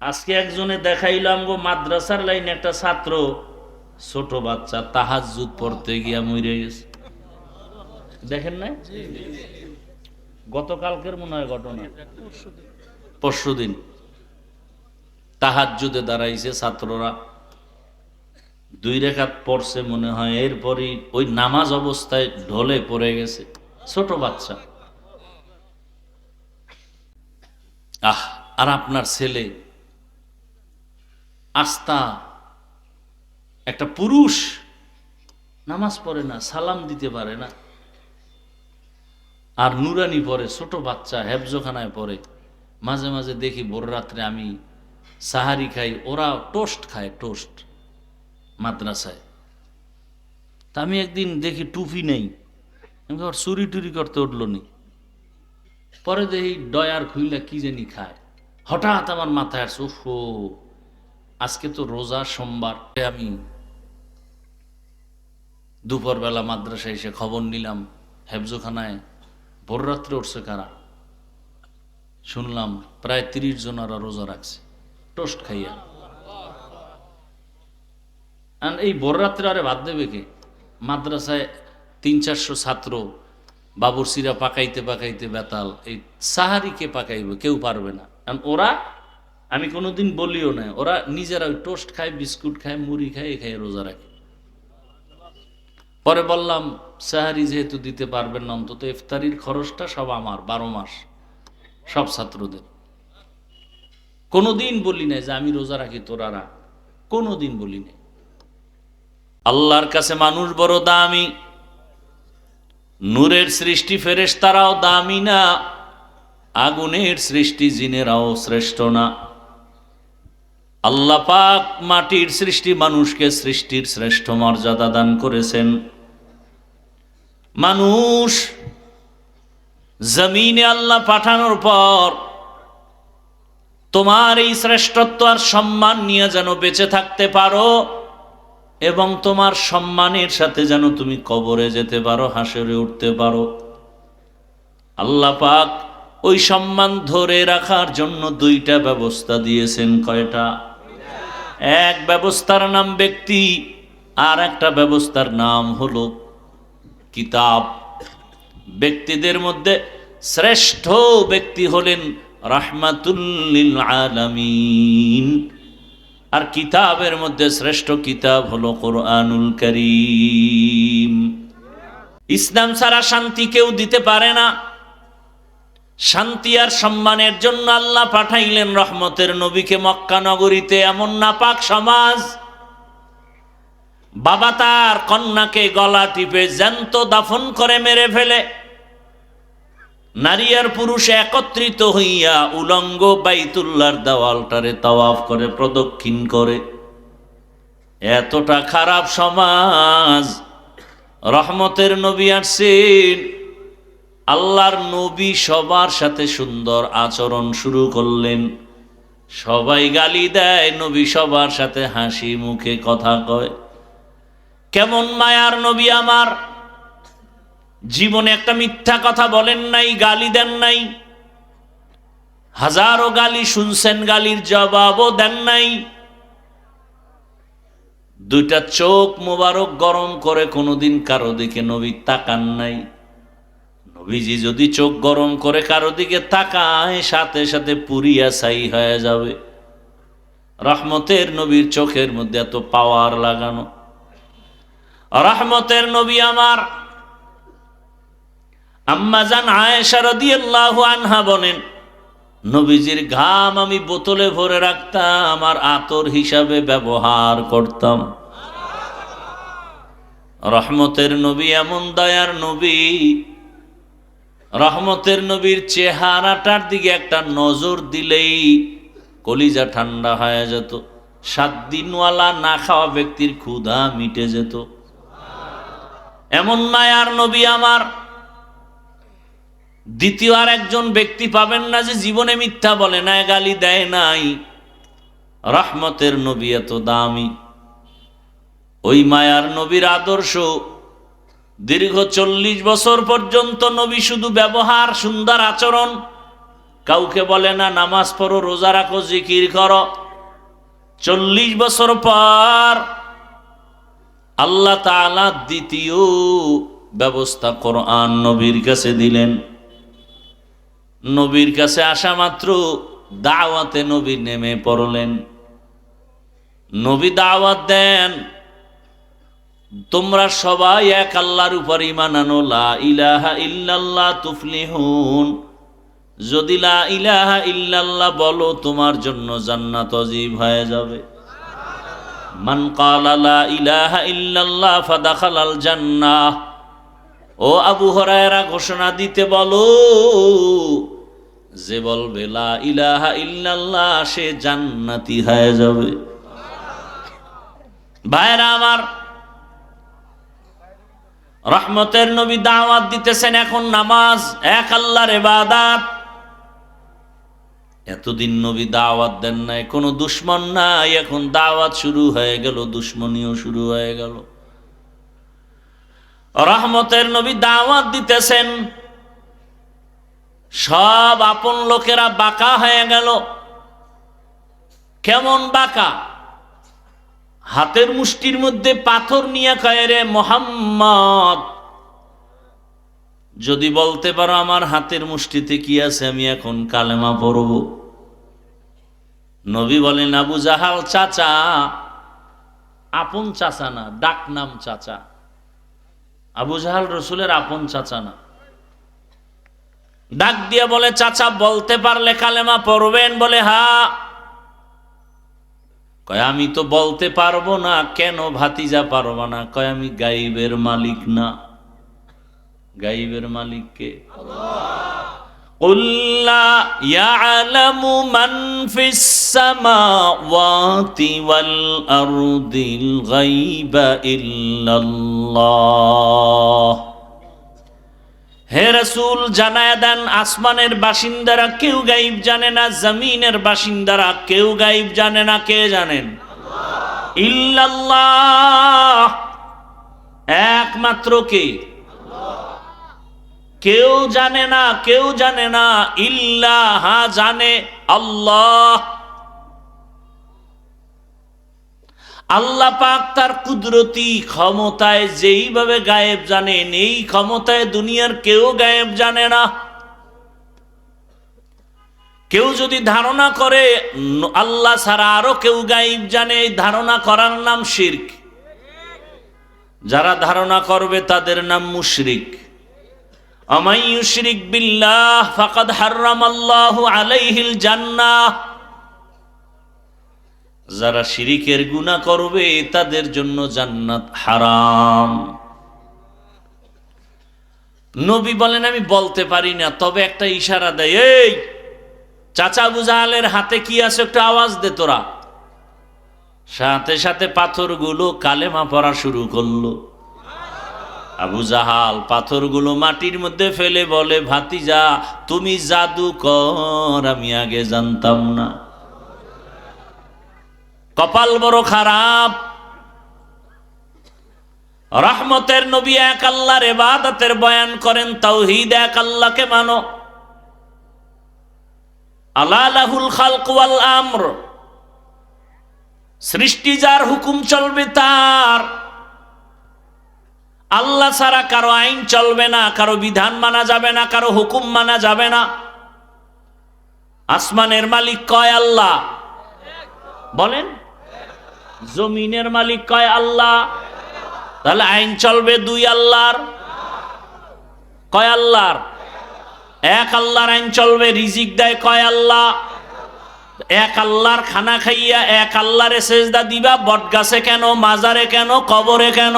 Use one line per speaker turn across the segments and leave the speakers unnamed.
আজকে একজনে দেখাইলাম গো মাদ্রাসার লাইনে একটা ছাত্র, ছোট বাচ্চা তাহাজুদ পড়তে গিয়া মরে গেছে। দেখেন না গতকালকের মনে হয় ঘটনা। পরশু দিন। তাহাজুদে দাঁড়াইছে ছাত্ররা। দুই রেখাত পড়ছে মনে হয়, এরপরই ওই নামাজ অবস্থায় ঢলে পড়ে গেছে। ছোট বাচ্চা। আহ, আর আপনার ছেলে আস্তা একটা পুরুষ নামাজ পড়ে না, সালাম দিতে পারে না, আর নুরানি পরে, ছোট বাচ্চা হেফজোখানায় পরে মাঝে মাঝে দেখি ভোর রাত্রে আমি সাহারি খাই, ওরা টোস্ট খায়, টোস্ট মাদ্রাসায়। তা আমি একদিন দেখি টুপি নেই, আমি আবার চুরি টুরি করতে উঠল নি? পরে দেখি ডয়ার খুইলা কি জানি খায়। হঠাৎ আমার মাথায় আসছে উফো আজকে তো রোজা সোমবার। আমি দুপুরবেলা মাদ্রাসায় এসে খবর নিলাম, হেফজোখানায় ভোর রাত্রে উঠছে কারা? শুনলাম প্রায় তিরিশ জনারা রোজা রাখছে। টোস্ট খাইয়া। আর এই ভোর আরে বাদ দেবে কে? মাদ্রাসায় তিন চারশো ছাত্র বাবুরসিরা পাকাইতে পাকাইতে বেতাল, এই সাহারিকে পাকাইবে, কেউ পারবে না। কারণ ওরা আমি কোনোদিন বলিও না ওরা নিজেরা টোস্ট খায়, বিস্কুট খায়, মুড়ি খায়, এ খায়, রোজা রাখে। পরে বললাম, সাহারি যেহেতু দিতে পারবেন না, অন্তত ইফতারির খরচটা সব আমার, বারো মাস, সব ছাত্রদের। কোনোদিন বলি নাই যে আমি রোজা রাখি, তোরা রাখ। কোনোদিন বলি নাই। আল্লাহর কাছে মানুষ বড় দামি। নূরের সৃষ্টি ফেরেশ তারাও দামি না, আগুনের সৃষ্টি জিনেরাও শ্রেষ্ঠ না। আল্লাহ পাক মাটির সৃষ্টি মানুষকে সৃষ্টির শ্রেষ্ঠ মর্যাদা দান করেছেন। মানুষ জমিনে আল্লাহ পাঠানোর পর তোমার এই শ্রেষ্ঠত্ব আর সম্মান নিয়ে যেন বেঁচে থাকতে পারো এবং তোমার সম্মানের সাথে যেন তুমি কবরে যেতে পারো, হাসরে উঠতে পারো। আল্লাহ পাক ওই সম্মান ধরে রাখার জন্য দুইটা ব্যবস্থা দিয়েছেন, কয়টা? এক ব্যবস্থার নাম ব্যক্তি, আর একটা ব্যবস্থার নাম হলো কিতাব। ব্যক্তিদের মধ্যে শ্রেষ্ঠ ব্যক্তি হলেন রাহমাতুল্লিল আলামিন। আর কিতাবের মধ্যে শ্রেষ্ঠ কিতাব হলো কোরআনুল করিম। ইসলাম ছাড়া শান্তি কেউ দিতে পারে না। শান্তি আর সম্মানের জন্য আল্লাহ পাঠাইলেন রহমতের নবীকে মক্কা নগরীতে এমন নাপাক সমাজ। বাবা তার কন্যাকে গলা টিপে জ্যান্ত দাফন করে মেরে ফেলে। নারী আর পুরুষ একত্রিত হইয়া উলঙ্গ বাইতুল্লার দেওয়ালটারে তাওয়াফ করে, প্রদক্ষিণ করে। এতটা খারাপ সমাজ। রহমতের নবী আসছেন। আল্লাহর নবী সবার সাথে সুন্দর আচরণ শুরু করলেন। সবাই গালি দেয়, নবী সবার সাথে হাসি মুখে কথা কয়। কেমন মায়ার নবী আমার। জীবনে একটা মিথ্যা কথা বলেন নাই, গালি দেন নাই। হাজারো গালি শুনছেন, গালির জবাবও দেন নাই। দুইটা চোখ মোবারক গরম করে কোনোদিন কারও দিকে নবী তাকান নাই। নবীজি যদি চোখ গরম করে কারও দিকে তাকায়, সাথে সাথে পুরিয়া ছাই হয়ে যাবে। রহমতের নবীর চোখের মধ্যে এত পাওয়ার লাগানো। রহমতের নবী আমার। আম্মাজান আয়েশা রাদিয়াল্লাহু আনহা বলেন, নবীজির ঘাম আমি বোতলে ভরে রাখতাম আর আতর হিসাবে ব্যবহার করতাম। রহমতের নবী এমন দয়ার নবী রহমতের নবীর চেহারাটার দিকে একটা নজর দিলেই কলিজা ঠান্ডা হয়ে যেত। সাত দিনওয়ালা না খাওয়া ব্যক্তির ক্ষুধা মিটে যেত। এমন মায়ার নবী আমার। দ্বিতীয় আর একজন ব্যক্তি পাবেন না যে জীবনে মিথ্যা বলে না, গালি দেয় নাই। রহমতের নবী এত দামি। ওই মায়ার নবীর আদর্শ দীর্ঘ চল্লিশ বছর পর্যন্ত নবী শুধু ব্যবহার, সুন্দর আচরণ। কাউকে বলে না, নামাজ পড়ো, রোজা রাখো, জিকির করো। চল্লিশ বছর পর আল্লাহ তাআলা দ্বিতীয় ব্যবস্থা কোরআন নবীর কাছে দিলেন। নবীর কাছে আসা মাত্র দাওয়াতে নবী নেমে পড়লেন। নবী দাওয়াত দেন তোমরা সবাই এক আল্লাহর উপর ইমান আনো। লা ইলাহা ইল্লাল্লাহ তুফলিহুন। যদি লা ইলাহা ইল্লাল্লাহ বলো, তোমার জন্য জান্নাত অজীব হয়ে যাবে। মান কালা ইলাহা ইল্লাল্লাহ ফাদাখালাল জান্নাহ। ও আবু হরায়রা, ঘোষণা দিতে বলো, যে বলবে, লা ইলাহা ইল্লাল্লাহ, সে জান্নাতি হয়ে যাবে। ভাইরা আমার রহমতের নবী দাওয়াত দিতেছেন এখন নামাজ, এক আল্লাহর ইবাদত। এতদিন নবী দাওয়াত দেন নাই, কোনো দুশ্মন নাই, এখন দাওয়াত শুরু হয়ে গেল, দুশ্মনীও শুরু হয়ে গেল। রহমতের নবী দাওয়াত দিতেছেন, সব আপন লোকেরা বাঁকা হয়ে গেল। কেমন বাঁকা? হাতের মুষ্টির মধ্যে পাথর নিয়ে রে মোহাম্মদ। যদি বলতে পারো আমার হাতের মুষ্টিতে কি আছে, আমি এখন কালেমা পড়ব। নবী বলেন, আবু জাহাল চাচা, আপন চাচা না, ডাক নাম চাচা। আবু জাহাল রসুলের আপন চাচা না। ডাক দিয়ে বলে, চাচা, বলতে পারলে কালেমা পড়বেন? বলে হা কয়, আমি তো বলতে পারব না, কেন ভাতিজা পারব না? কয়, আমি গাইবের মালিক না। গাইবের মালিককে قل হে রসুল, জানায় দেন, আসমানের বাসিন্দারা কেউ গাইব জানে না, জমিনের বাসিন্দারা কেউ গাইব জানে না, কে জানেন? একমাত্র কে? কেউ জানে না, কেউ জানে না, ইল্লাহা জানে আল্লাহ। আল্লাহ পাক তার কুদরতি ক্ষমতায় যেইভাবে গায়েব জানেন এই ক্ষমতায় দুনিয়ার কেউ গায়েব জানে না। কেউ যদি ধারণা করে আল্লাহ ছাড়া আরও কেউ গায়েব জানে, এই ধারণা করার নাম শির্ক। যারা ধারণা করবে তাদের নাম মুশরিক। আমাই ইউশরিক বিল্লাহ, ফাকাদ হাররামাল্লাহু আলাইহিল জান্নাহ। যারা শিরিকের গুনাহ করবে, তাদের জন্য জান্নাত হারাম। নবী বলেন, আমি বলতে পারি না, তবে একটা ইশারা দেয় এই, চাচা বুজাহালের হাতে কি আছে একটা আওয়াজ দে তোরা। সাথে সাথে পাথরগুলো কালেমা পড়া শুরু করল। আবু জাহাল পাথরগুলো মাটির মধ্যে ফেলে বলে, ভাতিজা, তুমি জাদু কর আমি আগে জানতাম না। কপাল বড় খারাপ। রহমতের নবী এক আল্লাহর এবাদতের বয়ান করেন, তাওহীদ এক আল্লাহকে মানো। আলাহুল খালক ওয়াল আমর। সৃষ্টি যার হুকুম চলবে তার। আল্লাহ ছাড়া কারও আইন চলবে না, কারও বিধান মানা যাবে না, কারও হুকুম মানা যাবে না। আসমানের মালিক কয় আল্লাহ? বলেন জমিনের মালিক কয় আল্লাহ? তাহলে আইন চলবে দুই আল্লাহর। কয় আল্লাহর? এক আল্লাহর আইন চলবে, রিজিক দেয় কয় আল্লাহ? এক আল্লাহর খানা খাইয়া এক আল্লাহরে সেজদা দিবা বট গাছে কেন, মাজারে কেন, কবরে কেন?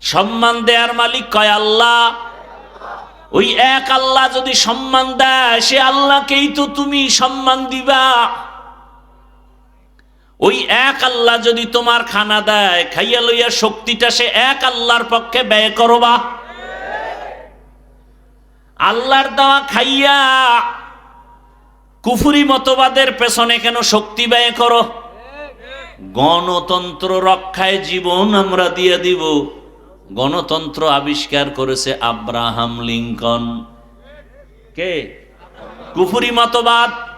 সম্মান দেয়ার মালিক কয় আল্লাহ। ওই এক আল্লাহ যদি সম্মান দেয়, সে আল্লাহকেই তো তুমি সম্মান দিবা। ওই এক আল্লাহ যদি তোমার খানা দেয়, খাইয়া লইয়া শক্তিটা সে এক আল্লাহর পক্ষে ব্যয় করবা। আল্লাহর দেওয়া খাইয়া কুফুরি মতবাদের পেছনে কেন শক্তি ব্যয় করো? গণতন্ত্র রক্ষায় জীবন আমরা দিয়ে দিব। গণতন্ত্র আবিষ্কার করেছে আব্রাহাম লিঙ্কন। কে? কুফুরি মতবাদ।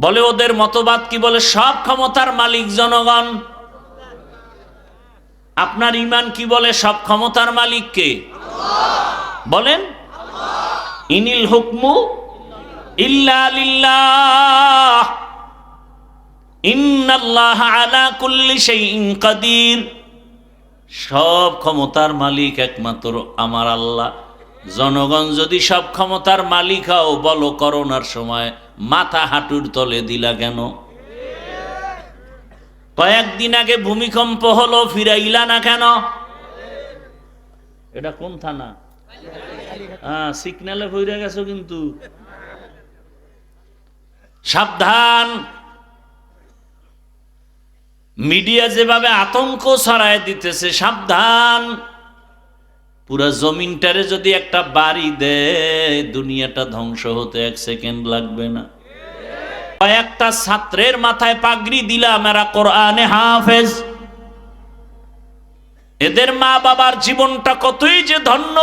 বলে ওদের মতবাদ কি বলে, সব ক্ষমতার মালিক জনগণ। আপনার ইমান কি বলে, সব ক্ষমতার মালিক কে? বলেন। ইনিল হুকমু ইল্লা লিল্লাহ। ইন্নাল্লাহ আলা কুল্লি শাইইন কাদির। সব ক্ষমতার মালিক একমাত্র আমার আল্লাহ। জনগণ যদি সব ক্ষমতার মালিক হও, বলো করোনার সময় মাথা হাঁটুর তলে দিলা কেন? কয়েকদিন আগে ভূমিকম্প হলো, ফিরাইলা না কেন? এটা কোন থানা? হ্যাঁ সিগনালে ভইরা গেছো কিন্তু। সাবধান। মিডিয়া যেভাবে আতঙ্ক ছড়ায় দিতেছে, সাবধান। পুরা জমিনটারে যদি একটা বাড়ি দেয়, দুনিয়াটা ধ্বংস হতে এক সেকেন্ড লাগবে না। কয়েকটা ছাত্রের মাথায় পাগড়ি দিলাম, এরা কোরআনে হাফেজ। এদের মা বাবার জীবনটা কতই যে ধন্য।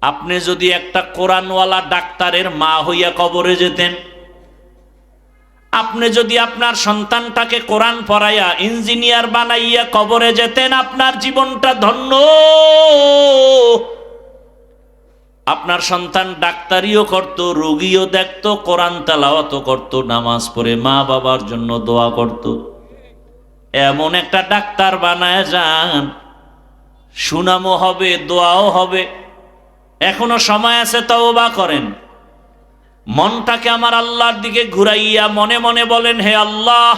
আপনি যদি একটা কোরআনওয়ালা ডাক্তারের মা হইয়া কবরে যেতেন আপনি যদি আপনার সন্তানটাকে কোরআন পড়াইয়া, ইঞ্জিনিয়ার বানাইয়া কবরে যেতেন, আপনার জীবনটা ধন্য। আপনার সন্তান ডাক্তারিও করত, রোগীও দেখত, কোরআন তালাওয়াত করত, নামাজ পড়ে মা বাবার জন্য দোয়া করত। এমন একটা ডাক্তার বানায় যান, সুনামও হবে, দোয়াও হবে। এখনও সময় আছে তওবা করেন। মনটাকে আমার আল্লাহর দিকে ঘুরাইয়া মনে মনে বলেন, হে আল্লাহ,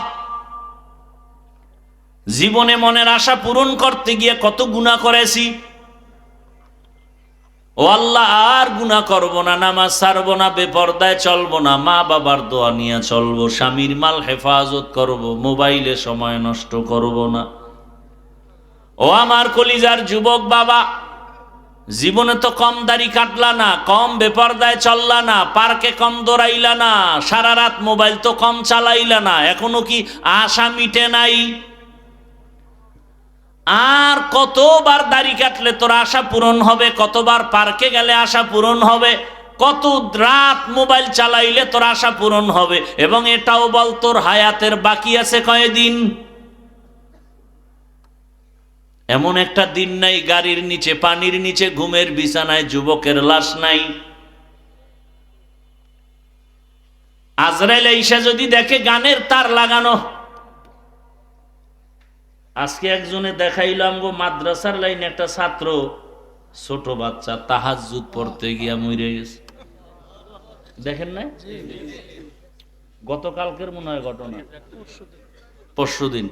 জীবনে মনের আশা পূরণ করতে গিয়ে কত গুণা করেছি। ও আল্লাহ, আর গুণা করব না, নামাজ ছাড়ব না, বেপর্দায় চলবো না মা বাবার দোয়া নিয়ে চলবো, স্বামীর মাল হেফাজত করব, মোবাইলে সময় নষ্ট করব না। ও আমার কলিজার যুবক বাবা জীবনে তো কম দাড়ি কাটলা না, কম বেপরদায় চললা না, পার্কে কম দৌড়াইলা না, সারা রাত মোবাইল তো কম চালাইলা না, এখনও কি আশা মিটে নাই? আর কতবার দাড়ি কাটলে তোর আশা পূরণ হবে? কতবার পার্কে গেলে আশা পূরণ হবে? কত রাত মোবাইল চালাইলে তোর আশা পূরণ হবে? এবং এটাও বল তোর হায়াতের বাকি আছে কয়দিন? এমন একটা দিন নাই গাড়ির নিচে পানির নিচে ঘুমের বিছানায় যুবকের লাশ নাই। আজরাইল ঈশা যদি দেখে গানের তার লাগানো আজকে একজনে দেখাইলাম গো মাদ্রাসার লাইনে একটা ছাত্র ছোট বাচ্চা তাহাজুদ পড়তে গিয়া মরে গেছে। দেখেন না গতকালকের মনে হয় ঘটনা। পরশু দিন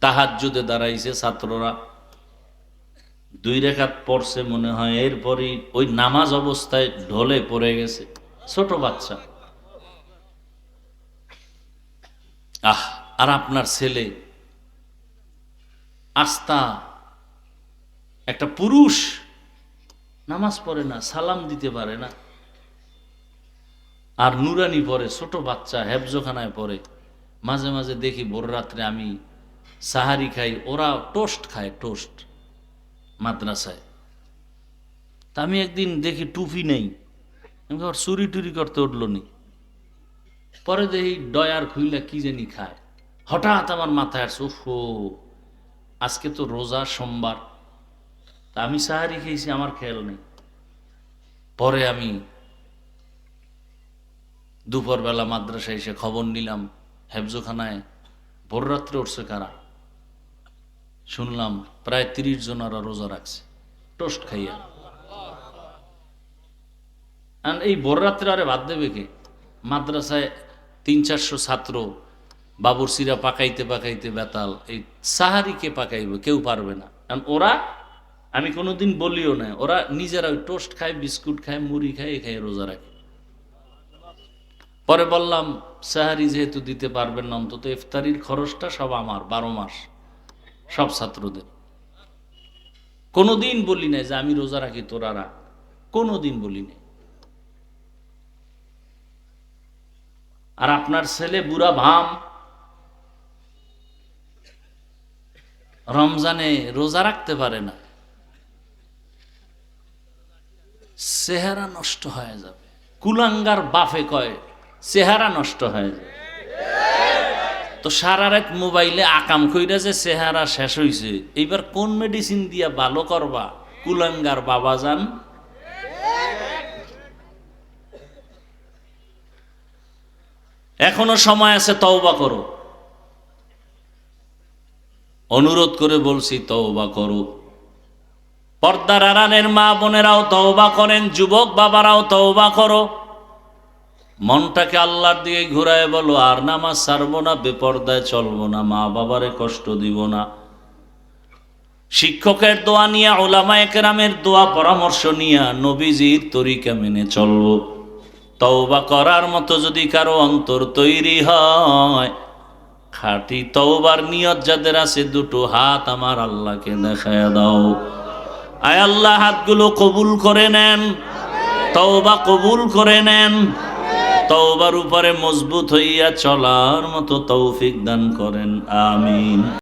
তাহাজুদে দাঁড়াইছে ছাত্ররা। দুই রেখাত পড়ছে মনে হয়, এরপরই ওই নামাজ অবস্থায় ঢলে পড়ে গেছে। ছোট বাচ্চা। আহ, আর আপনার ছেলে? আস্তা একটা পুরুষ। নামাজ পড়ে না, সালাম দিতে পারে না। আর নুরানি পরে ছোট বাচ্চা, হেফজোখানায় পড়ে। মাঝে মাঝে দেখি ভোর রাত্রে আমি সাহারি খাই, ওরা টোস্ট খায়, টোস্ট মাদ্রাসায়। তা আমি একদিন দেখি টুপি নেই। আমি আবার চুরি টুরি করতে উঠল নি। পরে দেখি ডয়ার খুইলা কি জানি খায়। হঠাৎ আমার মাথায় আসছে উফো আজকে তো রোজা সোমবার। তা আমি সাহারি খেয়েছি, আমার খেয়াল নেই। পরে আমি দুপুরবেলা মাদ্রাসায় এসে খবর নিলাম, হেফজোখানায় ভোর রাত্রে উঠছে কারা? শুনলাম প্রায় তিরিশ জন ওরা রোজা রাখছে। টোস্ট খাইয়া। আর এই ভোর রাত্রে আরে বাদ দেবে কে? মাদ্রাসায় তিন চারশো ছাত্র বাবুরসিরা পাকাইতে পাকাইতে বেতাল, এই সাহারিকে পাকাইবে? কেউ পারবে না। ওরা, আমি কোনোদিন বলিও না, ওরা নিজেরা ওই টোস্ট খায়, বিস্কুট খায়, মুড়ি খায়, এ খায় রোজা রাখে। পরে বললাম, সাহারি যেহেতু দিতে পারবেন না, অন্তত ইফতারির খরচটা সব আমার, বারো মাস। সব ছাত্রদের। কোনোদিন বলি নাই যে আমি রোজা রাখি, তোরা রাখ। কোনোদিন বলি নাই। আর আপনার ছেলে, বুড়া, ভাম, রমজানে রোজা রাখতে পারে না। চেহারা নষ্ট হয়ে যাবে। কুলাঙ্গার বাফে কয়, চেহারা নষ্ট হয়ে যাবে। তো সারা রাত মোবাইলে আকাম কইরা যে চেহারা শেষ হয়েছে এইবার কোন মেডিসিন দিয়া ভালো করবা? কুলাঙ্গার বাবা যান। এখনও সময় আছে, তওবা করো। অনুরোধ করে বলছি, তওবা করো। পর্দার আড়ালের মা বোনেরাও তওবা করেন, যুবক বাবারাও তওবা করো। মনটাকে আল্লাহর দিকে ঘুরায় বলো, আর নামাজ ছাড়বো না, বেপর্দায় চলবো না, মা বাবারে কষ্ট দিব না। শিক্ষকের দোয়া নিয়ে ওলামা একরামের দোয়া পরামর্শ নিয়ে নবীজির তরিকা মেনে চলবো। তওবা করার মতো যদি কারও অন্তর তৈরি হয়, খাঁটি তওবার নিয়ত যাদের আছে, দুটো হাত আমার আল্লাহকে দেখায় দাও। আয় আল্লাহ, হাতগুলো কবুল করে নেন, তওবা কবুল করে নেন। তওবার উপরে মজবুত হইয়া চলার মতো তৌফিক দান করেন আমিন।